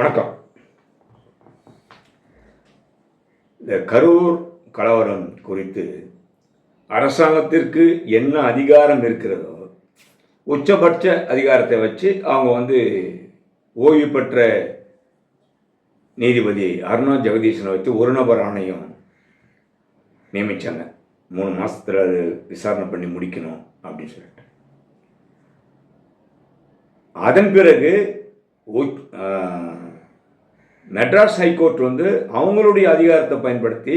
வணக்கம். இந்த கரூர் கலவரம் குறித்து அரசாங்கத்திற்கு என்ன அதிகாரம் இருக்கிறதோ உச்சபட்ச அதிகாரத்தை வச்சு அவங்க வந்து ஓய்வு பெற்ற நீதிபதி அருணா ஜெகதீசனை வச்சு ஒரு நபர் ஆணையம் நியமித்தாங்க மூணு மாதத்தில் அது விசாரணை பண்ணி முடிக்கணும் அப்படின்னு சொல்லிட்டு. அதன் பிறகு மெட்ராஸ் ஹைகோர்ட் வந்து அவங்களுடைய அதிகாரத்தை பயன்படுத்தி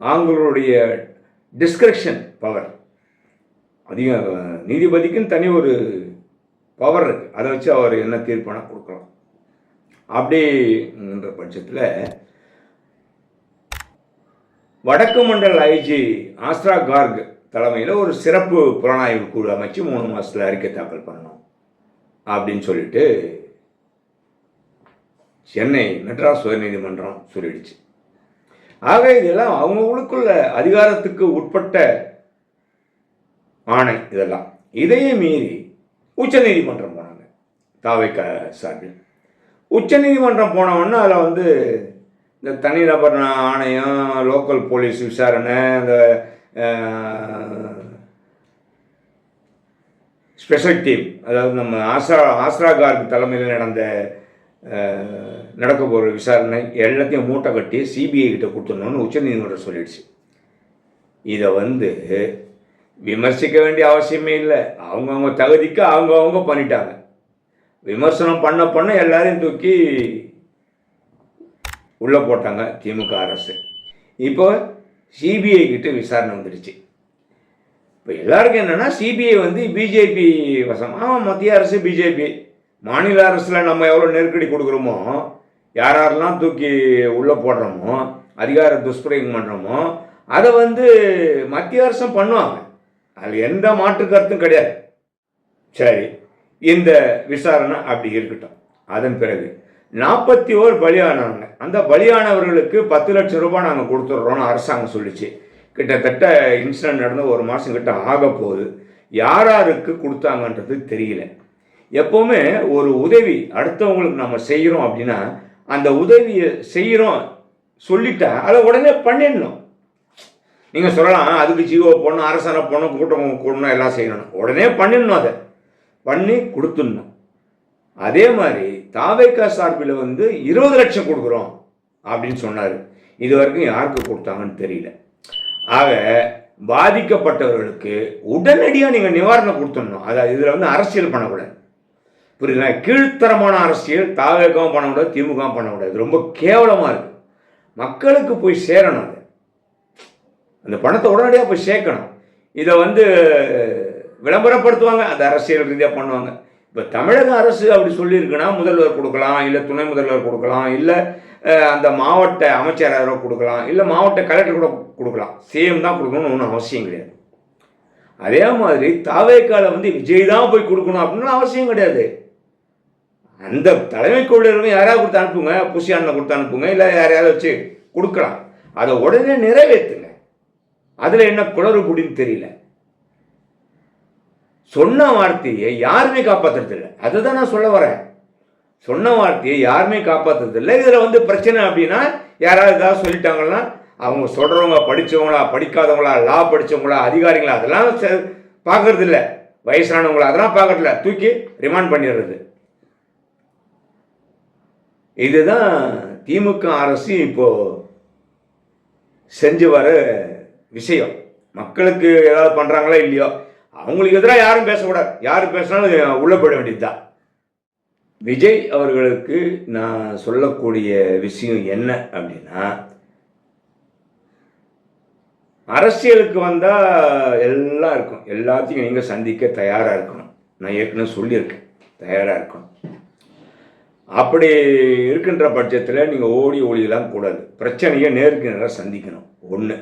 அவங்களுடைய டிஸ்கிரிப்ஷன் பவர் அதிக நீதிபதிக்குன்னு தனி ஒரு பவர் இருக்கு. அதை வச்சு அவர் என்ன தீர்ப்பான கொடுக்கலாம். அப்படின்ற பட்சத்தில் வடக்கு மண்டல் ஐஜி ஆஸ்ட்ரா கார்க் தலைமையில் ஒரு சிறப்பு புலனாய்வு குழு அமைச்சு மூணு மாதத்தில் அறிக்கை தாக்கல் பண்ணணும். அப்படின்னு சொல்லிட்டு சென்னை மெட்ராஸ் உயர்நீதிமன்றம் சொல்லிடுச்சு. ஆக இதெல்லாம் அவங்களுக்குள்ள அதிகாரத்துக்கு உட்பட்ட ஆணை இதெல்லாம். இதையே மீறி உச்சநீதிமன்றம் போனாங்க தாவைக்க சார்பில். உச்சநீதிமன்றம் போனவொன்னே அதில் வந்து இந்த தனிநபர் ஆணையம் லோக்கல் போலீஸ் விசாரணை இந்த ஸ்பெஷல் டீம் அதாவது நம்ம ஆஸ்ரா ஆஸ்ரா கார்க் தலைமையில் நடந்த நடக்க போகிற விசாரணை எல்லாத்தையும் மூட்டை கட்டி சிபிஐ கிட்ட கொடுத்துடணும்னு உச்சநீதிமன்றம் சொல்லிடுச்சு. இதை வந்து விமர்சிக்க வேண்டிய அவசியமே இல்லை. அவங்கவுங்க தகுதிக்கு அவங்கவுங்க பண்ணிட்டாங்க. விமர்சனம் பண்ண பண்ண எல்லாரையும் தூக்கி உள்ளே போட்டாங்க திமுக அரசு. இப்போ சிபிஐ கிட்ட விசாரணை வந்துடுச்சு. இப்போ எல்லாருக்கும் என்னென்னா சிபிஐ வந்து பிஜேபி வசம். ஆமாம் மத்திய அரசு பிஜேபி மாநில அரசில் நம்ம எவ்வளோ நெருக்கடி கொடுக்குறோமோ யார் யாரெல்லாம் தூக்கி உள்ளே போடுறோமோ அதிகார துஷ்பிரயோகம் பண்ணுறோமோ அதை வந்து மத்திய அரசும் பண்ணுவாங்க. அதில் எந்த மாற்று கருத்தும் கிடையாது. சரி இந்த விசாரணை அப்படி இருக்கட்டும். அதன் பிறகு நாற்பத்தி ஓர் பலியானவங்க. அந்த பலியானவர்களுக்கு பத்து லட்சம் ரூபாய் நாங்கள் கொடுத்துட்றோம்னு அரசாங்கம் சொல்லிச்சு. கிட்டத்தட்ட இன்சிடென்ட் நடந்து ஒரு மாதம் கிட்ட ஆக போகுது யார் யாருக்கு கொடுத்தாங்கன்றது தெரியல. எப்போவுமே ஒரு உதவி அடுத்தவங்களுக்கு நம்ம செய்கிறோம் அப்படின்னா அந்த உதவியை செய்கிறோம் சொல்லிட்டா அதை உடனே பண்ணிடணும். நீங்கள் சொல்லலாம் அதுக்கு ஜீவோ போடணும் அரசாணை போடணும் கூட்டம் கூடணும் எல்லாம் செய்யணும். உடனே பண்ணிடணும் அதை. பண்ணி கொடுத்துடணும். அதே மாதிரி தாவேக்கா சார்பில் வந்து இருபது லட்சம் கொடுக்குறோம் அப்படின்னு சொன்னார். இது வரைக்கும் யாருக்கு கொடுத்தாங்கன்னு தெரியல. ஆக பாதிக்கப்பட்டவர்களுக்கு உடனடியாக நீங்கள் நிவாரணம் கொடுத்துடணும். அதாவது இதில் வந்து அரசியல் பண்ணக்கூடாது. புரியுதுங்களா? கீழ்த்தரமான அரசியல் தாவேக்காவும் பண்ணக்கூடாது திமுகவும் பண்ணக்கூடாது ரொம்ப கேவலமாக இருக்குது மக்களுக்கு போய் சேரணும் அது. அந்த பணத்தை உடனடியாக போய் சேர்க்கணும். இதை வந்து விளம்பரப்படுத்துவாங்க அந்த அரசியல் ரீதியாக பண்ணுவாங்க. இப்போ தமிழக அரசு அப்படி சொல்லியிருக்குன்னா முதல்வர் கொடுக்கலாம் இல்லை துணை முதல்வர் கொடுக்கலாம் இல்லை அந்த மாவட்ட அமைச்சர் யாரோ கொடுக்கலாம் இல்லை மாவட்ட கலெக்டர் கூட கொடுக்கலாம். சேம் தான் கொடுக்கணும்னு ஒன்றும் அவசியம் கிடையாது. அதே மாதிரி தாவேக்கால வந்து விஜய் தான் போய் கொடுக்கணும் அப்படின்னு அவசியம் கிடையாது. அந்த தலைமை கொள்ளையர்கள் யாராவது கொடுத்து அனுப்புங்க புஷி கொடுத்து அனுப்புங்க இல்லை யாரையாவது வச்சு கொடுக்கலாம். அதை உடனே நிறைவேற்றுங்க. அதில் என்ன குளறுபடின்னு தெரியல. சொன்ன வார்த்தையை யாருமே காப்பாற்றுறதில்லை அதை தான் நான் சொல்ல வரேன். சொன்ன வார்த்தையை யாருமே காப்பாற்றுறதில்லை இதில் வந்து பிரச்சனை அப்படின்னா யாராவது ஏதாவது சொல்லிட்டாங்கன்னா அவங்க சொல்கிறவங்க படித்தவங்களா படிக்காதவங்களா லா படித்தவங்களா அதிகாரிகளா அதெல்லாம் பார்க்கறதில்ல. வயசானவங்களா அதெல்லாம் பார்க்கறதில்ல. தூக்கி ரிமாண்ட் பண்ணிடுறது. இதுதான் திமுக அரசு இப்போ செஞ்சு வர விஷயம். மக்களுக்கு ஏதாவது பண்ணுறாங்களோ இல்லையோ? அவங்களுக்கு எதிராக யாரும் பேசக்கூடாது. யார் பேசினாலும் உள்ள போயிட வேண்டியதுதான். விஜய் அவர்களுக்கு நான் சொல்லக்கூடிய விஷயம் என்ன அப்படின்னா அரசியலுக்கு வந்தால் எல்லாம் இருக்கும். எல்லாத்தையும் நீங்கள் சந்திக்க தயாராக இருக்கணும். நான் ஏற்கனவே சொல்லியிருக்கேன். தயாராக இருக்கணும். அப்படி இருக்கின்ற பட்சத்தில் நீங்கள் ஓடி ஒளியெல்லாம் கூடாது. பிரச்சனையை நேருக்கு நேராக சந்திக்கணும். ஒன்று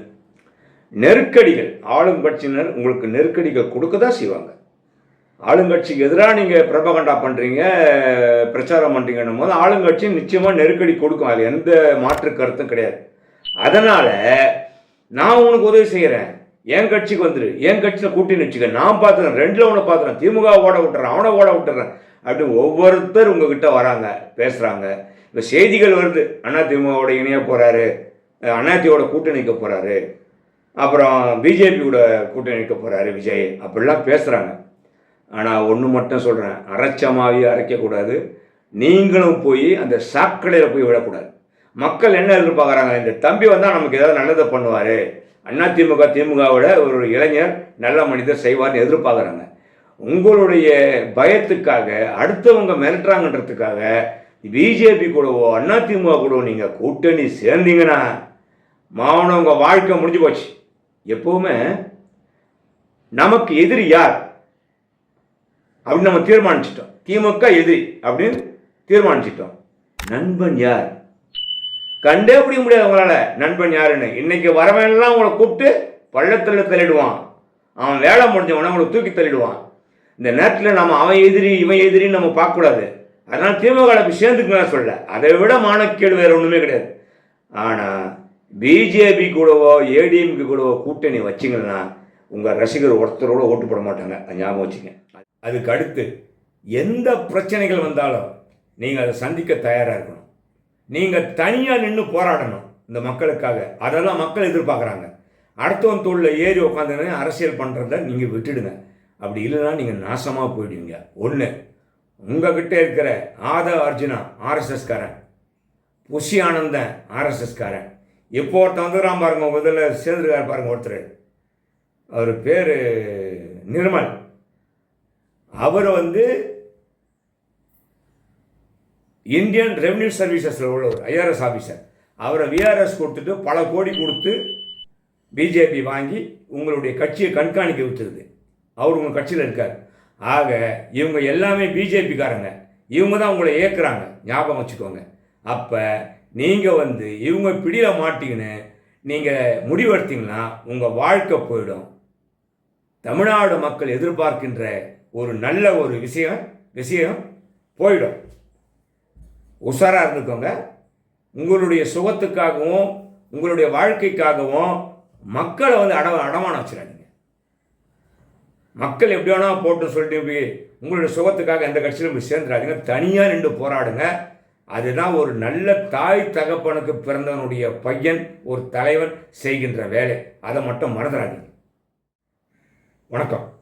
நெருக்கடிகள். ஆளும் கட்சியினர் உங்களுக்கு நெருக்கடிகள் கொடுக்க தான் செய்வாங்க. ஆளுங்கட்சிக்கு எதிராக நீங்கள் பிரபகண்டா பண்ணுறீங்க பிரச்சாரம் பண்ணுறீங்கன்னும் போது ஆளுங்கட்சி நிச்சயமாக நெருக்கடி கொடுக்கும். அது எந்த மாற்று கருத்தும் கிடையாது. அதனால் நான் உனக்கு உதவி செய்கிறேன் என் கட்சிக்கு வந்துடு என் கட்சியில் கூட்டின்னு வச்சுக்க. நான் பார்த்துறேன் ரெண்டில் அவனை பார்த்துறேன் திமுக ஓட விட்டுறேன். அவனை ஓட விட்டுறேன். அப்படின்னு ஒவ்வொருத்தர் உங்ககிட்ட வராங்க பேசுகிறாங்க இப்போ செய்திகள் வருது அதிமுகவோட இணைய போகிறாரு அதிமுகவோட கூட்டணி நிற்க போகிறாரு அப்புறம் பிஜேபியோட கூட்டணிக்க கூட்டணி நிற்க போகிறாரு விஜய் அப்படிலாம் பேசுகிறாங்க ஆனால் ஒன்று மட்டும் சொல்கிறேன் அரைச்சமாவே அரைக்கக்கூடாது நீங்களும் போய் அந்த சாக்கடையில் போய் விடக்கூடாது. மக்கள் என்ன எதிர்பார்க்குறாங்க இந்த தம்பி வந்தால் நமக்கு ஏதாவது நல்லதை பண்ணுவார். அண்ணா திமுக திமுகவோட ஒரு இளைஞர் நல்ல மனிதர் செய்வார்னு எதிர்பார்க்குறாங்க. உங்களுடைய பயத்துக்காக அடுத்தவங்க மிரட்டுறாங்கன்றதுக்காக பிஜேபி கூடவோ அண்ணா திமுக கூடவோ நீங்கள் கூட்டணி சேர்ந்தீங்கன்னா மாவனம் உங்கள் வாழ்க்கை முடிஞ்சு போச்சு. எப்போவுமே நமக்கு எதிரி யார்? அப்படின்னு நம்ம தீர்மானிச்சிட்டோம். திமுக எதிரி அப்படின்னு தீர்மானிச்சிட்டோம். நண்பன் யார்? கண்டே பிடிக்க முடியாது உங்களால். நண்பன் யாருன்னு? இன்னைக்கு வரவன்லாம் உங்களை கூப்பிட்டு பள்ளத்தில் தள்ளிடுவான். அவன் வேலை முடிஞ்சவன உங்களை தூக்கி தள்ளிடுவான். இந்த நேரத்தில் நம்ம அவன் எதிரி இவன் எதிரின்னு நம்ம பார்க்கக்கூடாது. அதனால் திமுக போய் சேர்ந்துக்கலாம் சொல்ல அதை விட மானக்கேடு வேறு ஒன்றுமே கிடையாது. ஆனால் பிஜேபி கூடவோ ஏடிஎம்கே கூடவோ கூட்டணி வச்சிங்கன்னா உங்கள் ரசிகர் ஒருத்தரோட ஓட்டு போட மாட்டாங்க. அது ஞாபகம் வச்சுங்க. அதுக்கு அடுத்து எந்த பிரச்சனைகள் வந்தாலும் நீங்கள் அதை சந்திக்க தயாராக இருக்கணும். நீங்கள் தனியாக நின்று போராடணும் இந்த மக்களுக்காக. அதெல்லாம் மக்கள் எதிர்பார்க்குறாங்க. அடுத்தவன் தோளில் ஏறி உட்காந்துன்னு அரசியல் பண்ணுறத நீங்கள் விட்டுடுங்க. அப்படி இல்லைன்னா நீங்கள் நாசமாக போயிடுவீங்க. ஒன்று உங்ககிட்ட இருக்கிற ஆத அர்ஜுனா ஆர்எஸ்எஸ்காரன் புஷி ஆனந்தன் ஆர்எஸ்எஸ்காரன் இப்போ ஒருத்தன் வந்துடுறான் பாருங்க முதல்ல சேர்ந்துருக்கார் பாருங்க ஒருத்தர். அவர் பேர் நிர்மல். அவர் வந்து இந்தியன் ரெவன்யூ சர்வீசஸில் உள்ளவர் ஐஆர்எஸ் ஆஃபீஸர். அவரை விஆர்எஸ் கொடுத்துட்டு பல கோடி கொடுத்து பிஜேபி வாங்கி உங்களுடைய கட்சியை கண்காணிக்க விட்டுருது அவர் உங்கள் கட்சியில் இருக்கார். ஆக இவங்க எல்லாமே பிஜேபிக்காரங்க. இவங்க தான் உங்களை ஏற்கிறாங்க ஞாபகம் வச்சுக்கோங்க. அப்போ நீங்கள் வந்து இவங்க பிடியில் மாட்டிங்கன்னு நீங்கள் முடிவெடுத்தீங்கன்னா உங்கள் வாழ்க்கை போயிடும். தமிழ்நாடு மக்கள் எதிர்பார்க்கின்ற ஒரு நல்ல ஒரு விஷயம் விஷயம் போயிடும். உஷாராக இருந்துக்கோங்க. உங்களுடைய சுகத்துக்காகவும் உங்களுடைய வாழ்க்கைக்காகவும் மக்களை வந்து அட அடமானம் வச்சிடாதீங்க. மக்கள் எப்படி வேணா போட்டு சொல்லிட்டு போய் உங்களுடைய சுகத்துக்காக எந்த கட்சியிலும் போய் சேர்ந்துடாதீங்க. தனியாக நின்று போராடுங்க. அதுதான் ஒரு நல்ல தாய் தகப்பனுக்கு பிறந்தவனுடைய பையன் ஒரு தலைவன் செய்கின்ற வேலை. அதை மட்டும் மறந்துடாதீங்க. வணக்கம்.